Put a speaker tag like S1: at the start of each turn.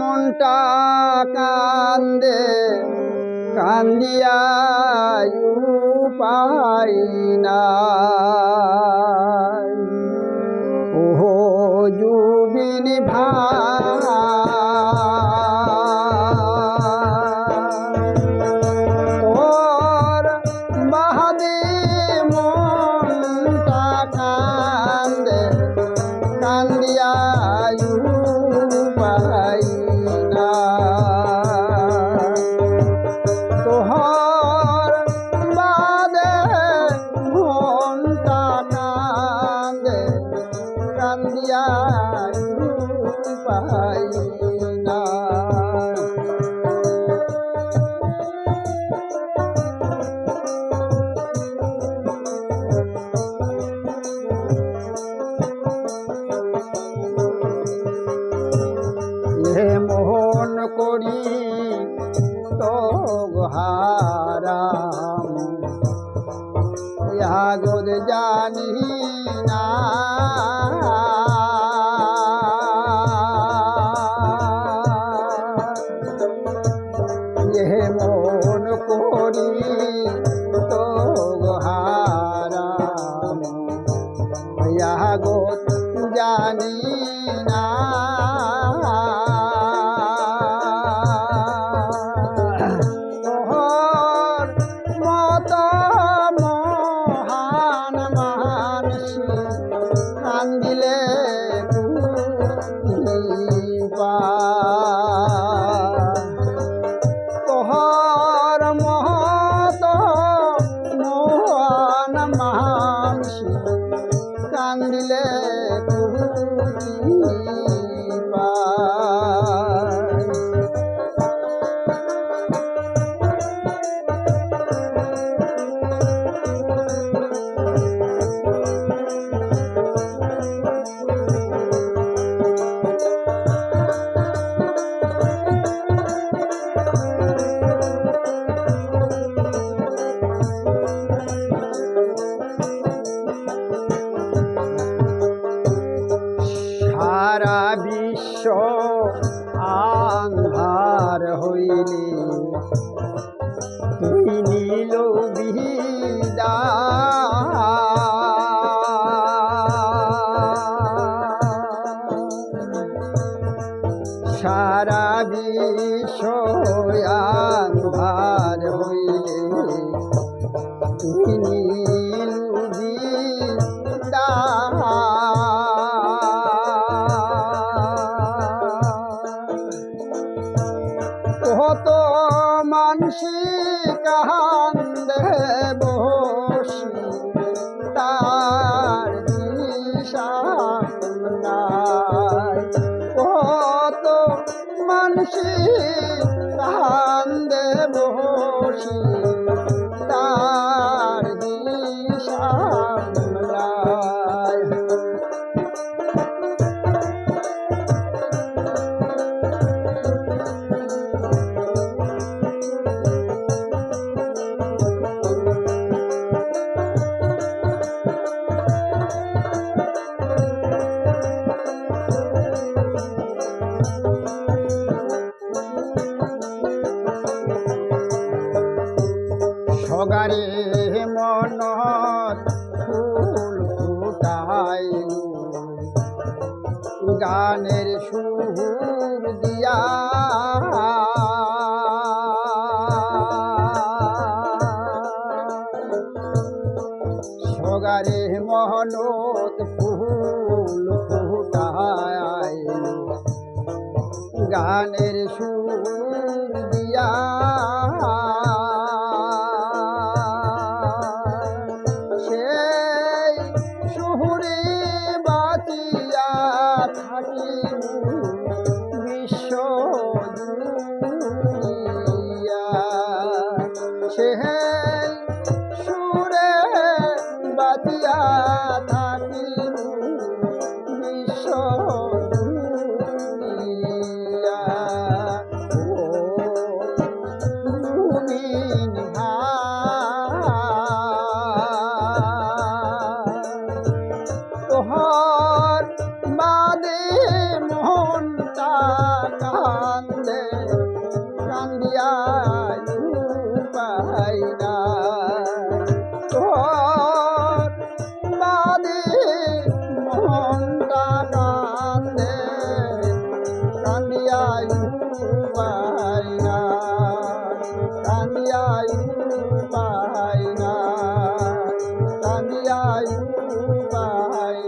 S1: মনটা কান্দে কান্দিয়া পাই না ও জুবিন ভাই। কান্দিয়া পাই না মোহন করি তো হারাম। ইয়াগদ জানি না তোহর মহত মহান মানসি কান্দিলে সারা বিশ্ব আন্ধার হইলে। তুই নীল সারা বিশ্ব আন্ধার হইলে। তুই কান্দে বসি তার কত মানসি কান্দে বসি মনত ফুল ফুটাইলু। গানের সুর দিয়া। সগারে মহনত ফুল ফুটাইলু। গানের সুর रखे हैं আয় উপায় না। আমি আয় উপায়